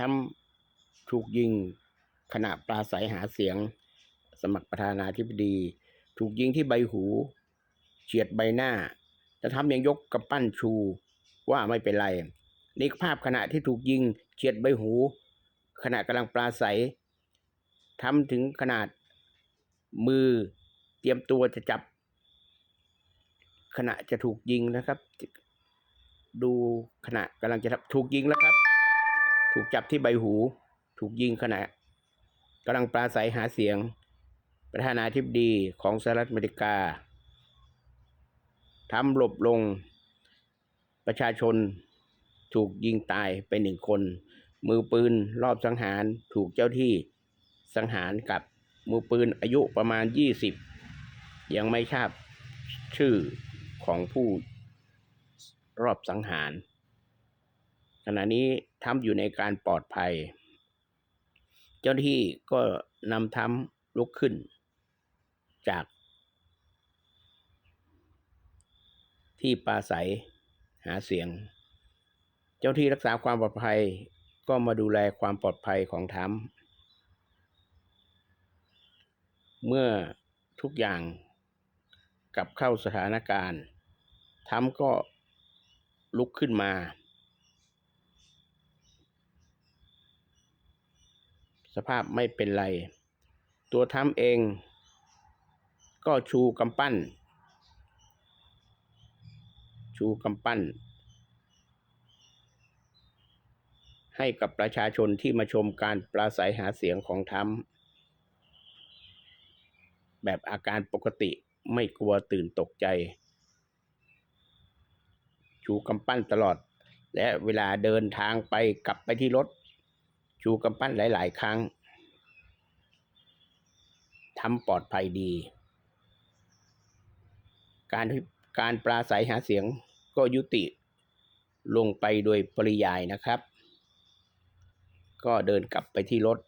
ทำถูกยิงขณะปราศัยหาเสียง สมัครประธานาธิบดี ถูกยิงที่ใบหู เฉียดใบหน้า จะทำยังยกกำปั้นชูว่าไม่เป็นไรนี่ภาพขณะที่ถูกยิงเฉียดใบหู ขณะกำลังปราศัยทำถึงขนาดมือเตรียมตัวจะจับ ขณะจะถูกยิงนะครับ ดูขณะกำลังจะถูกยิงแล้วครับ ถูกจับที่ใบหู ถูกยิงขณะกำลังปราศัยหาเสียง ประธานาธิบดีของสหรัฐอเมริกาทำหลบลง ประชาชนถูกยิงตายไปหนึ่งคน มือปืนรอบสังหารถูกเจ้าที่สังหารกับมือปืนอายุประมาณยี่สิบยังไม่ทราบชื่อของผู้รอบสังหาร ณะนี้ทำอยู่ในการปลอดภัย เจ้าหน้าที่ก็นำทำลุกขึ้น จาก ที่ปราศัยหาเสียง เจ้าที่รักษาความปลอดภัยก็มาดูแลความปลอดภัยของทำเมื่อทุกอย่างกลับเข้าสถานการณ์ทำก็ลุกขึ้นมา สภาพไม่เป็นไร ตัวทำเอง ก็ชูกำปั้น ชูกำปั้น ให้กับประชาชนที่มาชมการปราศัยหาเสียงของทำแบบอาการปกติไม่กลัวตื่นตกใจ ชูกำปั้นตลอด และเวลาเดินทางไปกลับไปที่รถ ชูกำปั้นหลาย ๆ ครั้งทำปลอดภัยดี การการปราศัยหาเสียงก็ยุติลงไปโดยปริยายนะครับ ก็เดินกลับไปที่รถ